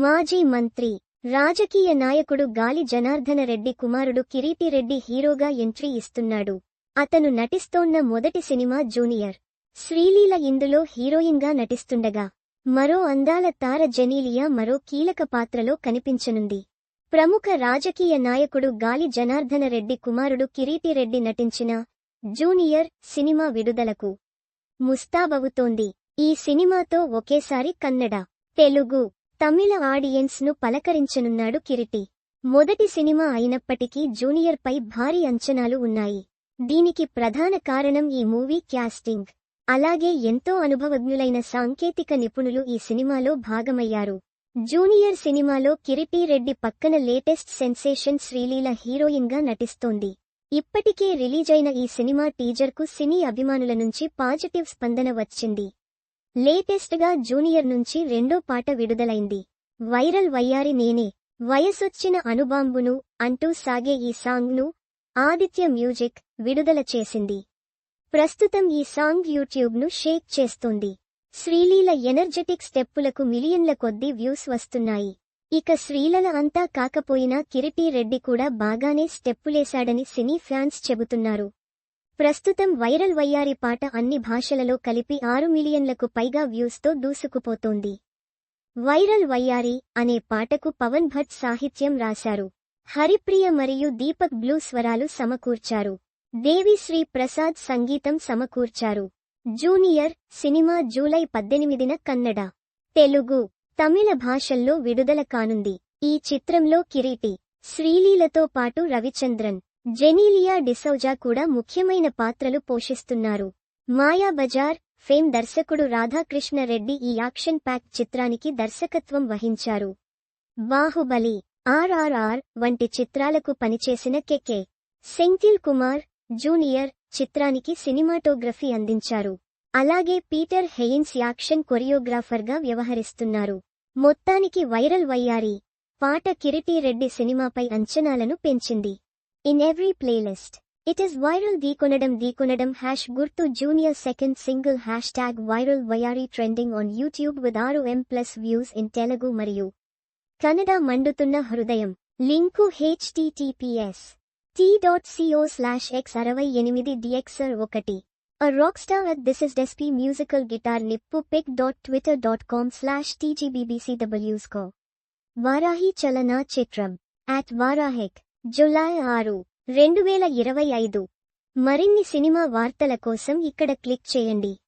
మాజీ మంత్రి రాజకీయ నాయకుడు గాలి జనార్దన రెడ్డి కుమారుడు కిరీటిరెడ్డి హీరోగా ఎంట్రీ ఇస్తున్నాడు. అతను నటిస్తోన్న మొదటి సినిమా జూనియర్. శ్రీలీల ఇందులో హీరోయిన్గా నటిస్తుండగా మరో అందాల తార జెనీలియా మరో కీలక పాత్రలో కనిపించనుంది. ప్రముఖ రాజకీయ నాయకుడు గాలి జనార్దన రెడ్డి కుమారుడు కిరీటిరెడ్డి నటించిన జూనియర్ సినిమా విడుదలకు ముస్తాబవుతోంది. ఈ సినిమాతో ఒకేసారి కన్నడ తెలుగు తమిళ ఆడియన్స్ను పలకరించనున్నాడు కిరిటి. మొదటి సినిమా అయినప్పటికీ జూనియర్ పై భారీ అంచనాలు ఉన్నాయి. దీనికి ప్రధాన కారణం ఈ మూవీ క్యాస్టింగ్. అలాగే ఎంతో అనుభవజ్ఞులైన సాంకేతిక నిపుణులు ఈ సినిమాలో భాగమయ్యారు. జూనియర్ సినిమాలో కిరిటి రెడ్డి పక్కన లేటెస్ట్ సెన్సేషన్ శ్రీలీల హీరోయిన్గా నటిస్తోంది. ఇప్పటికే రిలీజైన ఈ సినిమా టీజర్కు సినీ అభిమానుల నుంచి పాజిటివ్ స్పందన వచ్చింది. లేటెస్ట్గా జూనియర్ నుంచి రెండో పాట విడుదలైంది. వైరల్ వయ్యారి నేనే వయసొచ్చిన అనుబాంబును అంటూ సాగే ఈ సాంగ్ను ఆదిత్య మ్యూజిక్ విడుదల చేసింది. ప్రస్తుతం ఈ సాంగ్ యూట్యూబ్ను షేక్ చేస్తోంది. శ్రీలీల ఎనర్జెటిక్ స్టెప్పులకు మిలియన్ల కొద్దీ వ్యూస్ వస్తున్నాయి. ఇక శ్రీలల అంతా కాకపోయినా కిరిటి రెడ్డి కూడా బాగానే స్టెప్పులేశాడని సినీ ఫ్యాన్స్ చెబుతున్నారు. ప్రస్తుతం వైరల్ వయ్యారి పాట అన్ని భాషలలో కలిపి ఆరు మిలియన్లకు పైగా వ్యూస్తో దూసుకుపోతోంది. వైరల్ వయ్యారి అనే పాటకు పవన్ భట్ సాహిత్యం రాశారు. హరిప్రియ మరియు దీపక్ బ్లూ స్వరాలు సమకూర్చారు. దేవిశ్రీ ప్రసాద్ సంగీతం సమకూర్చారు. జూనియర్ సినిమా జూలై పద్దెనిమిదిన కన్నడ. తెలుగు తమిళ భాషల్లో విడుదల కానుంది. ఈ చిత్రంలో కిరీటి శ్రీలీలతో పాటు రవిచంద్రన్ జెనీలియా డిసౌజా కూడా ముఖ్యమైన పాత్రలు పోషిస్తున్నారు. మాయా బజార్ ఫేమ్ దర్శకుడు రాధాకృష్ణ రెడ్డి ఈ యాక్షన్ ప్యాక్ చిత్రానికి దర్శకత్వం వహించారు. బాహుబలి ఆర్ఆర్ఆర్ వంటి చిత్రాలకు పనిచేసిన కెకే సెంథిల్ కుమార్ జూనియర్ చిత్రానికి సినిమాటోగ్రఫీ అందించారు. అలాగే పీటర్ హెయిన్స్ యాక్షన్ కొరియోగ్రాఫర్గా వ్యవహరిస్తున్నారు. మొత్తానికి వైరల్ వయ్యారి పాట కిరిటి రెడ్డి సినిమాపై అంచనాలను పెంచింది. in every playlist. It is viral Deekonadam Deekonadam hash Gurtu Junior second single hashtag viral Vayari trending on YouTube with 6M plus views in Telugu Mariyu. Kannada Mandutunna Hrudayam. Linku https t.co slash x aravai enimidi dxr okati. A rockstar at This Is Despi musical guitar nippu pic.twitter.com slash tgbbcwsco. Varahi Chalana Chitram. At Varahik. July ఆరు రెండు వేల ఇరవై ఐదు. మరిన్ని cinema వార్తల కోసం ఇక్కడ click చేయండి.